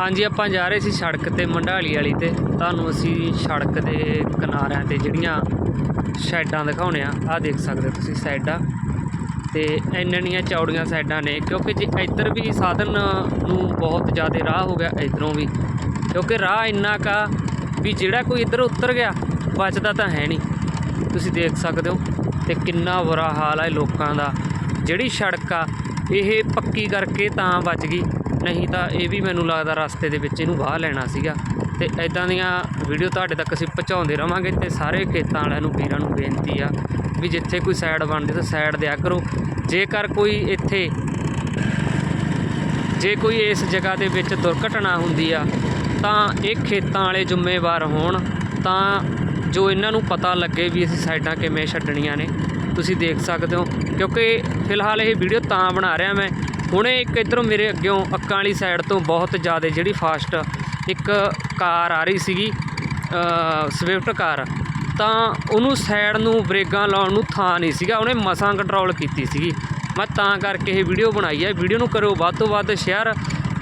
ਹਾਂਜੀ, ਆਪਾਂ ਜਾ ਰਹੇ ਸੀ ਸੜਕ ਤੇ, ਮੰਡਾਲੀ ਵਾਲੀ ਤੇ। ਤੁਹਾਨੂੰ ਅਸੀਂ ਸੜਕ ਦੇ ਕਿਨਾਰਿਆਂ ਤੇ ਜਿਹੜੀਆਂ ਸਾਈਡਾਂ ਦਿਖਾਉਣੇ ਆ, ਆਹ ਦੇਖ ਸਕਦੇ ਹੋ ਤੁਸੀਂ ਸਾਈਡਾਂ ਤੇ ਇੰਨੀਆਂ ਚੌੜੀਆਂ ਸਾਈਡਾਂ ਨੇ, ਕਿਉਂਕਿ ਜੇ ਇੱਧਰ ਵੀ ਸਾਧਨ ਨੂੰ ਬਹੁਤ ਜ਼ਿਆਦਾ ਰਾਹ ਹੋ ਗਿਆ, ਇੱਧਰੋਂ ਵੀ। ਕਿਉਂਕਿ ਰਾਹ ਇੰਨਾ ਕਾ ਵੀ ਜਿਹੜਾ ਕੋਈ ਇੱਧਰ ਉਤਰ ਗਿਆ, ਬਚਦਾ ਤਾਂ ਹੈ ਨਹੀਂ। ਤੁਸੀਂ ਦੇਖ ਸਕਦੇ ਹੋ ਤੇ ਕਿੰਨਾ ਬੁਰਾ ਹਾਲ ਹੈ ਲੋਕਾਂ ਦਾ। ਜਿਹੜੀ ਸੜਕ ਆ, ਇਹ ਪੱਕੀ ਕਰਕੇ ਤਾਂ ਬਚ ਗਈ। ਨਹੀਂ ਤਾਂ ਇਹ ਵੀ ਮੈਨੂੰ ਲੱਗਦਾ ਰਸਤੇ ਦੇ ਵਿੱਚ ਇਹਨੂੰ ਵਾਹ ਲੈਣਾ ਸੀਗਾ। ਤੇ ਐਦਾਂ ਦੀਆਂ ਵੀਡੀਓ ਤੁਹਾਡੇ ਤੱਕ ਅਸੀਂ ਪਹੁੰਚਾਉਂਦੇ ਰਵਾਂਗੇ ਤੇ ਸਾਰੇ ਖੇਤਾਂ ਵਾਲਿਆਂ ਨੂੰ, ਵੀਰਾਂ ਨੂੰ ਬੇਨਤੀ ਆ ਵੀ ਜਿੱਥੇ ਕੋਈ ਸਾਈਡ ਬਣਦੀ ਤਾਂ ਸਾਈਡ ਦਿਆ ਕਰੋ। ਜੇਕਰ ਕੋਈ ਇੱਥੇ, ਜੇ ਕੋਈ ਇਸ ਜਗ੍ਹਾ ਦੇ ਵਿੱਚ ਦੁਰਘਟਨਾ ਹੁੰਦੀ ਆ, ਤਾਂ ਇਹ ਖੇਤਾਂ ਵਾਲੇ ਜ਼ਿੰਮੇਵਾਰ ਹੋਣ। ਤਾਂ ਜੋ ਇਹਨਾਂ ਨੂੰ ਪਤਾ ਲੱਗੇ ਵੀ ਅਸੀਂ ਸਾਈਡਾਂ ਕਿਵੇਂ ਛੱਡਣੀਆਂ ਨੇ। ਤੁਸੀਂ ਦੇਖ ਸਕਦੇ ਹੋ, ਕਿਉਂਕਿ ਫਿਲਹਾਲ ਇਹ ਵੀਡੀਓ ਤਾਂ ਬਣਾ ਰਿਹਾ ਮੈਂ। ਹੁਣੇ ਇੱਕ ਇਧਰੋਂ ਮੇਰੇ ਅੱਗਿਓਂ ਅੱਕਾਂ ਵਾਲੀ ਸਾਈਡ ਤੋਂ ਬਹੁਤ ਜ਼ਿਆਦਾ ਜਿਹੜੀ ਫਾਸਟ ਇੱਕ ਕਾਰ ਆ ਰਹੀ ਸੀਗੀ ਸਵਿਫਟ ਕਾਰ। ਤਾਂ ਉਹਨੂੰ ਸਾਈਡ ਨੂੰ ਬ੍ਰੇਕਾਂ ਲਾਉਣ ਨੂੰ ਥਾਂ ਨਹੀਂ ਸੀਗਾ, ਉਹਨੇ ਮਸਾਂ ਕੰਟਰੋਲ ਕੀਤੀ ਸੀਗੀ। ਮੈਂ ਤਾਂ ਕਰਕੇ ਇਹ ਵੀਡੀਓ ਬਣਾਈ ਹੈ ਵੀਡੀਓ ਨੂੰ ਕਰੋ ਵੱਧ ਤੋਂ ਵੱਧ ਸ਼ੇਅਰ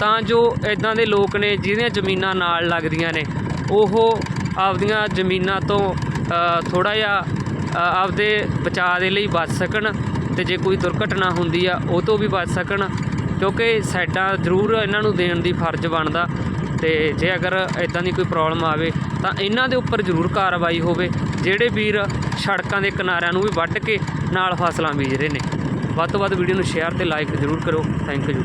ਤਾਂ ਜੋ ਇਦਾਂ ਦੇ ਲੋਕ ਨੇ ਜਿਹਦੀਆਂ ਜ਼ਮੀਨਾਂ ਨਾਲ ਲੱਗਦੀਆਂ ਨੇ, ਉਹ ਆਪਦੀਆਂ ਜ਼ਮੀਨਾਂ ਤੋਂ ਥੋੜਾ ਜਿਹਾ ਆਪਦੇ ਬਚਾਅ ਦੇ ਲਈ ਬਚ ਸਕਣ। ਤੇ ਜੇ ਕੋਈ ਦੁਰਘਟਨਾ ਹੁੰਦੀ ਆ, ਉਹ ਤੋਂ ਵੀ ਬਚ ਸਕਣ, ਕਿਉਂਕਿ ਸਾਈਡਾਂ ਜ਼ਰੂਰ ਇਹਨਾਂ ਨੂੰ ਦੇਣ ਦੀ ਫਰਜ਼ ਬਣਦਾ। ਤੇ ਜੇ ਅਗਰ ਇਦਾਂ ਦੀ ਕੋਈ ਪ੍ਰੋਬਲਮ ਆਵੇ, ਤਾਂ ਇਹਨਾਂ ਦੇ ਉੱਪਰ ਜ਼ਰੂਰ ਕਾਰਵਾਈ ਹੋਵੇ, ਜਿਹੜੇ ਵੀਰ ਸੜਕਾਂ ਦੇ ਕਿਨਾਰਿਆਂ ਨੂੰ ਵੀ ਵੱਢ ਕੇ ਨਾਲ ਫਸਲਾਂ ਬੀਜ ਰਹੇ ਨੇ। ਵੱਧ ਤੋਂ ਵੱਧ ਵੀਡੀਓ ਨੂੰ ਸ਼ੇਅਰ ਤੇ ਲਾਈਕ ਜ਼ਰੂਰ ਕਰੋ ਥੈਂਕ ਯੂ।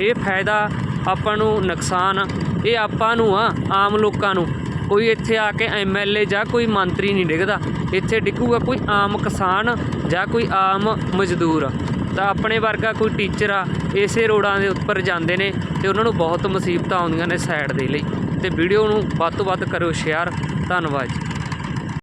ਇਹ ਫਾਇਦਾ ਆਪਾਂ ਨੂੰ, ਨੁਕਸਾਨ, ਇਹ ਆਪਾਂ ਨੂੰ ਆ, ਆਮ ਲੋਕਾਂ ਨੂੰ। ਕੋਈ ਇੱਥੇ ਆ ਕੇ ਐਮਐਲਏ ਜਾਂ ਕੋਈ ਮੰਤਰੀ ਨਹੀਂ ਡਿੱਗਦਾ। ਇੱਥੇ ਡਿੱਗੂਗਾ ਕੋਈ ਆਮ ਕਿਸਾਨ ਜਾਂ ਕੋਈ ਆਮ ਮਜ਼ਦੂਰ। ਤਾਂ ਆਪਣੇ ਵਰਗਾ ਕੋਈ ਟੀਚਰ ਆ, ਇਸੇ ਰੋਡਾਂ ਦੇ ਉੱਪਰ ਜਾਂਦੇ ਨੇ ਤੇ ਉਹਨਾਂ ਨੂੰ ਬਹੁਤ ਮੁਸੀਬਤਾਂ ਆਉਂਦੀਆਂ ਨੇ ਸਾਈਡ ਦੇ ਲਈ। ਤੇ ਵੀਡੀਓ ਨੂੰ ਵੱਧ ਤੋਂ ਵੱਧ ਕਰੋ ਸ਼ੇਅਰ। ਧੰਨਵਾਦ ਜੀ।